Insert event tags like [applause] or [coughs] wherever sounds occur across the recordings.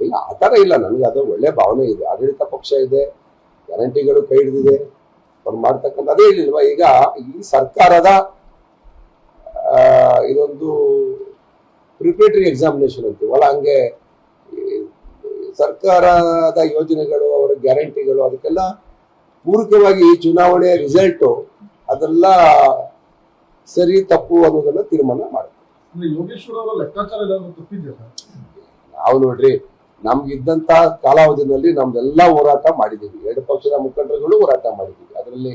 ಇಲ್ಲ, ಆ ಥರ ಇಲ್ಲ. ನನಗೆ ಅದು ಒಳ್ಳೆ ಭಾವನೆ ಇದೆ. ಆಡಳಿತ ಪಕ್ಷ ಇದೆ, ಗ್ಯಾರಂಟಿಗಳು ಕೈ ಹಿಡಿದಿದೆ. ಅವ್ರು ಮಾಡ್ತಕ್ಕಂಥ ಅದೇ ಹೇಳಿಲ್ವಾ ಈಗ ಈ ಸರ್ಕಾರದ ಇದೊಂದು ಪ್ರಿಪ್ರೇಟರಿ ಎಕ್ಸಾಮಿನೇಷನ್ ಅಂತೀವಲ್ಲ ಹಂಗೆ ಸರ್ಕಾರದ ಯೋಜನೆಗಳು, ಅವರ ಗ್ಯಾರಂಟಿಗಳು, ಅದಕ್ಕೆಲ್ಲ ಪೂರಕವಾಗಿ ಈ ಚುನಾವಣೆಯ ರಿಸಲ್ಟು ಅದೆಲ್ಲ ಸರಿ, ತಪ್ಪು ಅನ್ನೋದನ್ನ ತೀರ್ಮಾನ ಮಾಡುತ್ತೆ. ಯೋಗೇಶ್ವರ ಅವರ ಲೆಕ್ಕಾಚಾರ ನಾವು ನೋಡ್ರಿ, ನಮ್ಗಿದ್ದಂತ ಕಾಲಾವಧಿನಲ್ಲಿ ನಮ್ದೆಲ್ಲ ಹೋರಾಟ ಮಾಡಿದೀವಿ ಎರಡು ಪಕ್ಷದ ಮುಖಂಡರುಗಳು ಹೋರಾಟ ಮಾಡಿದೀವಿ ಅದರಲ್ಲಿ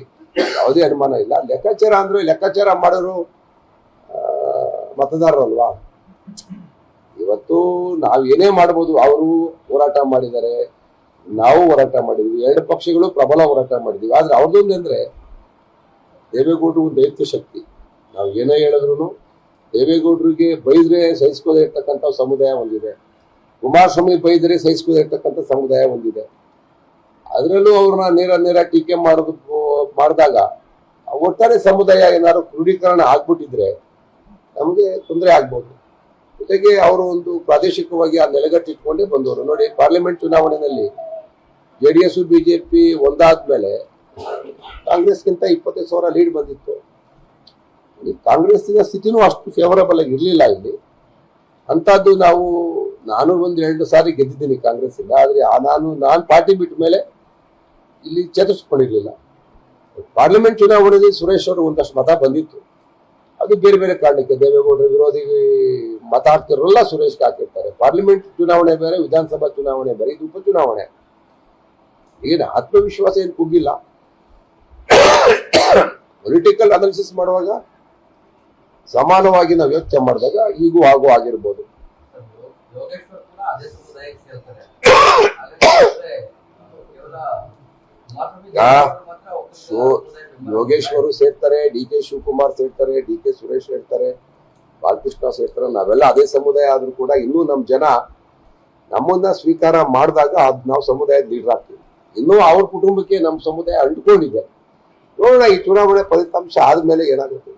ಯಾವುದೇ ಅನುಮಾನ ಇಲ್ಲ. ಲೆಕ್ಕಾಚಾರ ಅಂದ್ರೆ ಲೆಕ್ಕಾಚಾರ ಮಾಡೋರು ಮತದಾರರು ಮತದಾರರಲ್ವಾ? ಇವತ್ತು ನಾವು ಏನೇ ಮಾಡ್ಬೋದು, ಅವರು ಹೋರಾಟ ಮಾಡಿದ್ದಾರೆ, ನಾವು ಹೋರಾಟ ಮಾಡಿದ್ವಿ ಎರಡು ಪಕ್ಷಗಳು ಪ್ರಬಲ ಹೋರಾಟ ಮಾಡಿದ್ವಿ ಆದ್ರೆ ಅವ್ರದ್ದೊಂದು ಅಂದ್ರೆ ದೇವೇಗೌಡರು ಒಂದು ದೈತ್ಯ ಶಕ್ತಿ. ನಾವು ಏನೇ ಹೇಳಿದ್ರು ದೇವೇಗೌಡರಿಗೆ ಬೈದ್ರೆ ಸಹಿಸ್ಕೋದೇ ಇರ್ತಕ್ಕಂಥ ಸಮುದಾಯ ಒಂದಿದೆ. ಕುಮಾರಸ್ವಾಮಿ ಬೈದ್ರೆ ಸಹಿಸ್ಕೋದೇ ಇರ್ತಕ್ಕಂಥ ಸಮುದಾಯ ಒಂದಿದೆ. ಅದರಲ್ಲೂ ಅವ್ರನ್ನ ನೇರ ನೇರ ಟೀಕೆ ಮಾಡೋದು, ಮಾಡಿದಾಗ ಒಟ್ಟಾರೆ ಸಮುದಾಯ ಏನಾದ್ರು ಕ್ರೋಢೀಕರಣ ಆಗ್ಬಿಟ್ಟಿದ್ರೆ ನಮಗೆ ತೊಂದರೆ ಆಗ್ಬೋದು. ಜೊತೆಗೆ ಅವರು ಒಂದು ಪ್ರಾದೇಶಿಕವಾಗಿ ಆ ನೆಲೆಗಟ್ಟಿಟ್ಕೊಂಡೇ ಬಂದವರು. ನೋಡಿ, ಪಾರ್ಲಿಮೆಂಟ್ ಚುನಾವಣೆಯಲ್ಲಿ ಜೆ ಡಿ ಎಸ್ ಬಿಜೆಪಿ ಒಂದಾದ್ಮೇಲೆ ಕಾಂಗ್ರೆಸ್ಗಿಂತ ಇಪ್ಪತ್ತೈದು ಸಾವಿರ ಲೀಡ್ ಬಂದಿತ್ತು. ಈ ಕಾಂಗ್ರೆಸ್ಸಿನ ಸ್ಥಿತಿನೂ ಅಷ್ಟು ಫೇವರಬಲ್ ಆಗಿ ಇರಲಿಲ್ಲ ಇಲ್ಲಿ. ಅಂಥದ್ದು ನಾವು, ನಾನು ಒಂದು ಎರಡು ಸಾರಿ ಗೆದ್ದಿದ್ದೀನಿ ಕಾಂಗ್ರೆಸ್ಸಿಂದ, ಆದರೆ ನಾನು ನಾನು ಪಾರ್ಟಿ ಬಿಟ್ಟ ಮೇಲೆ ಇಲ್ಲಿ ಚೇತರಿಸ್ಕೊಂಡಿರಲಿಲ್ಲ. ಪಾರ್ಲಿಮೆಂಟ್ ಚುನಾವಣೆಯಲ್ಲಿ ಸುರೇಶ್ ಅವರು ಒಂದಷ್ಟು ಮತ ಬಂದಿತ್ತು. ಅದು ಬೇರೆ ಬೇರೆ ಕಾರಣಕ್ಕೆ ದೇವೇಗೌಡರ ವಿರೋಧಿ ಮತ ಹಾಕ್ತಿರೋಲ್ಲ ಸುರೇಶ್ಗೆ ಹಾಕಿರ್ತಾರೆ. ಪಾರ್ಲಿಮೆಂಟ್ ಚುನಾವಣೆ ಬೇರೆ, ವಿಧಾನಸಭಾ ಚುನಾವಣೆ ಬೇರೆ, ಇದು ಉಪಚುನಾವಣೆ. ಏನು ಆತ್ಮವಿಶ್ವಾಸ ಏನು ಕುಗ್ಗಿಲ್ಲ. [coughs] ಪೊಲಿಟಿಕಲ್ ಅನಾಲಿಸಿಸ್ ಮಾಡುವಾಗ ಸಮಾನವಾಗಿ ನಾವು ಯೋಚನೆ ಮಾಡಿದಾಗ ಈಗೂ ಹಾಗೂ ಆಗಿರ್ಬೋದು. ಸೊ ಯೋಗೇಶ್ವರು ಸೇರ್ತಾರೆ ಡಿ ಕೆ ಶಿವಕುಮಾರ್ ಸೇರ್ತಾರೆ ಡಿ ಕೆ ಸುರೇಶ್ ಹೇಳ್ತಾರೆ ಬಾಲಕೃಷ್ಣ ಸೇರ್ತಾರೆ ನಾವೆಲ್ಲ ಅದೇ ಸಮುದಾಯ ಆದ್ರೂ ಕೂಡ ಇನ್ನೂ ನಮ್ಮ ಜನ ನಮ್ಮನ್ನ ಸ್ವೀಕಾರ ಮಾಡಿದಾಗ ಅದ್ ನಾವು ಸಮುದಾಯದ ಲೀಡರ್ ಆಗ್ತೀವಿ. ಇನ್ನೂ ಅವ್ರ ಕುಟುಂಬಕ್ಕೆ ನಮ್ಮ ಸಮುದಾಯ ಅಂಟ್ಕೊಂಡಿದೆ. ನೋಡೋಣ ಈ ಚುನಾವಣೆ ಫಲಿತಾಂಶ ಆದ್ಮೇಲೆ ಏನಾಗುತ್ತೆ?